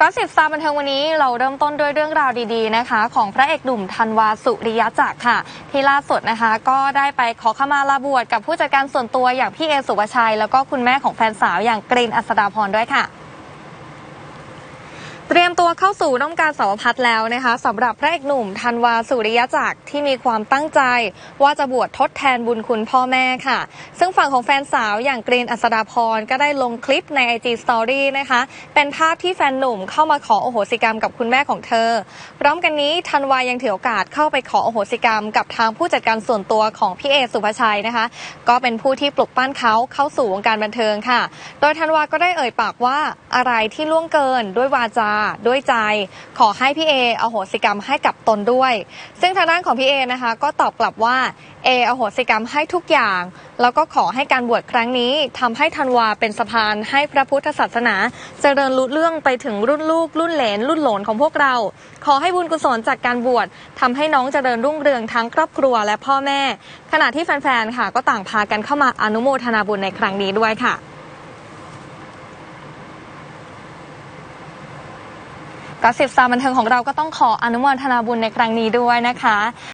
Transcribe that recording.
ก็สิบสตาร์บันเทิงวันนี้เราเริ่มต้นด้วยเรื่องราวดีๆนะคะ ของพระเอกหนุ่มธันวาสุริยะจักรค่ะ ที่ล่าสุดนะคะ ก็ได้ไปขอขมาลาบวชกับผู้จัดการส่วนตัวอย่างพี่เอสุวชัย แล้วก็คุณแม่ของแฟนสาวอย่างกรีนอัศดาพรด้วยค่ะ เตรียมตัวเข้าสู่ร่มการสาวพัฒแล้วนะคะสำหรับพระเอกหนุ่มธันวาสุริยะจักรที่มีความตั้งใจ ว่าจะบวชทดแทนบุญคุณพ่อแม่ค่ะ ซึ่งฝั่งของแฟนสาวอย่างกรีนอัศดาพรก็ได้ลงคลิปใน IG Story นะคะ เป็นภาพที่แฟนหนุ่มเข้ามาขอโอโหสิกรรมกับคุณแม่ของเธอ พร้อมกันนี้ธันวายังถือโอกาสเข้าไปขอโอโหสิกรรม กับทางผู้จัดการส่วนตัวของพี่เอสุภชัยนะคะ ก็เป็นผู้ที่ปลุกปั้นเขาเข้าสู่วงการบันเทิงค่ะ โดยธันวาก็ได้เอ่ยปากว่าอะไรที่ล่วงเกินด้วยวาจาด้วยใจ ขอให้พี่เออโหสิกรรมให้กับตนด้วย ซึ่งทางด้านของพี่เอนะคะ ก็ตอบกลับว่าเออโหสิกรรมให้ทุกอย่าง แล้วก็ขอให้การบวชครั้งนี้ทำให้ธันวาเป็นสะพานให้พระพุทธศาสนา เจริญรุ่เรื่องไปถึงรุ่นลูก รุ่นเหลน รุ่นหลนของพวกเรา ขอให้บุญกุศลจากการบวชทำให้น้องเจริญรุ่งเรืองทั้งครอบครัวและพ่อแม่ ขณะที่แฟนๆค่ะ ก็ต่างพากันเข้ามาอนุโมทนาบุญในครั้งนี้ด้วยค่ะ ก็สิบสามบันเทิงของเราก็ต้องขออนุโมทนาบุญในครั้งนี้ด้วยนะคะ